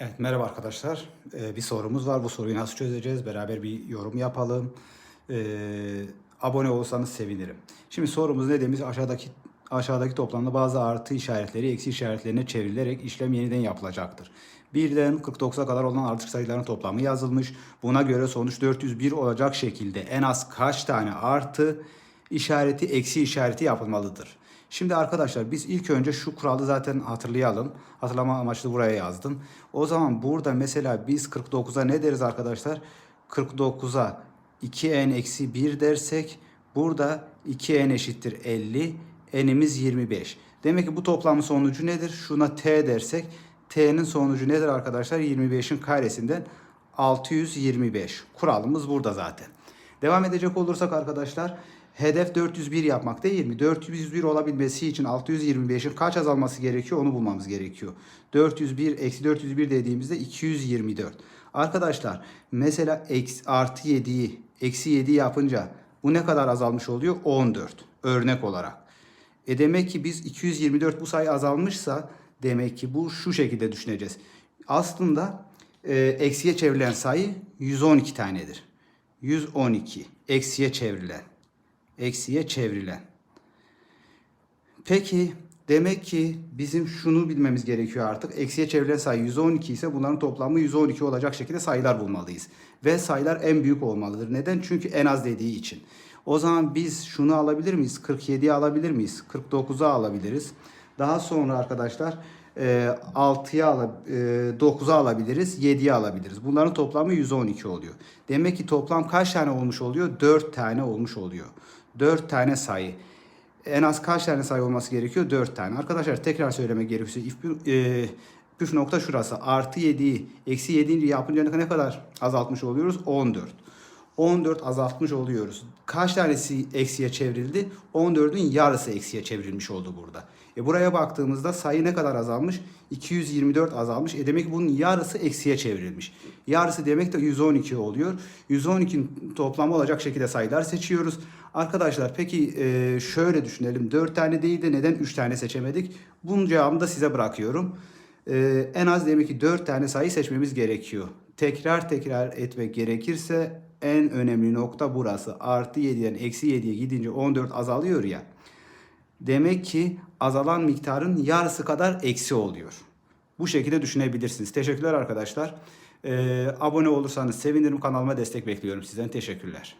Evet, merhaba arkadaşlar. Ee, bir sorumuz var. Bu soruyu nasıl çözeceğiz? Beraber bir yorum yapalım. Ee, abone olursanız sevinirim. Şimdi sorumuz ne demiş? Aşağıdaki aşağıdaki toplamda bazı artı işaretleri eksi işaretlerine çevrilerek işlem yeniden yapılacaktır. Birden 49'a kadar olan artış sayıların toplamı yazılmış. Buna göre sonuç 401 olacak şekilde en az kaç tane artı işareti eksi işareti yapılmalıdır. Şimdi arkadaşlar biz ilk önce şu kuralı zaten hatırlayalım. Hatırlama amaçlı buraya yazdım. O zaman burada mesela biz 49'a ne deriz arkadaşlar? 49'a 2n eksi 1 dersek burada 2n eşittir 50. n'imiz 25. Demek ki bu toplamın sonucu nedir? Şuna t dersek t'nin sonucu nedir arkadaşlar? 25'in karesinden 625. Kuralımız burada zaten. Devam edecek olursak arkadaşlar hedef 401 yapmak değil mi? 401 olabilmesi için 625'in kaç azalması gerekiyor onu bulmamız gerekiyor. 401 eksi 401 dediğimizde 224. Arkadaşlar mesela eksi, artı 7'yi eksi 7 yapınca bu ne kadar azalmış oluyor? 14 örnek olarak. E demek ki biz 224 bu sayı azalmışsa demek ki bu şu şekilde düşüneceğiz. Aslında e, eksiye çevrilen sayı 112 tanedir. 112 eksiye çevrilen. Eksiye çevrilen. Peki demek ki bizim şunu bilmemiz gerekiyor artık. Eksiye çevrilen sayı 112 ise bunların toplamı 112 olacak şekilde sayılar bulmalıyız. Ve sayılar en büyük olmalıdır. Neden? Çünkü en az dediği için. O zaman biz şunu alabilir miyiz? 47'yi alabilir miyiz? 49'a alabiliriz. Daha sonra arkadaşlar 6'ya al, e, 9'a alabiliriz, 7'ye alabiliriz. Bunların toplamı 112 oluyor. Demek ki toplam kaç tane olmuş oluyor? 4 tane olmuş oluyor. 4 tane sayı. En az kaç tane sayı olması gerekiyor? 4 tane. Arkadaşlar tekrar söylemek gerekirse e, püf nokta şurası. Artı 7'yi eksi 7'yi yapınca ne kadar azaltmış oluyoruz? 14. 14 azaltmış oluyoruz. Kaç tanesi eksiye çevrildi? 14'ün yarısı eksiye çevrilmiş oldu burada. E buraya baktığımızda sayı ne kadar azalmış? 224 azalmış. E demek ki bunun yarısı eksiye çevrilmiş. Yarısı demek de 112 oluyor. 112'nin toplamı olacak şekilde sayılar seçiyoruz. Arkadaşlar peki e, şöyle düşünelim. 4 tane değil de neden 3 tane seçemedik? Bunun cevabını da size bırakıyorum. E, en az demek ki 4 tane sayı seçmemiz gerekiyor. Tekrar tekrar etmek gerekirse en önemli nokta burası. Artı 7'den eksi 7'ye gidince 14 azalıyor ya. Demek ki azalan miktarın yarısı kadar eksi oluyor. Bu şekilde düşünebilirsiniz. Teşekkürler arkadaşlar. Ee, abone olursanız sevinirim. Kanalıma destek bekliyorum sizden. Teşekkürler.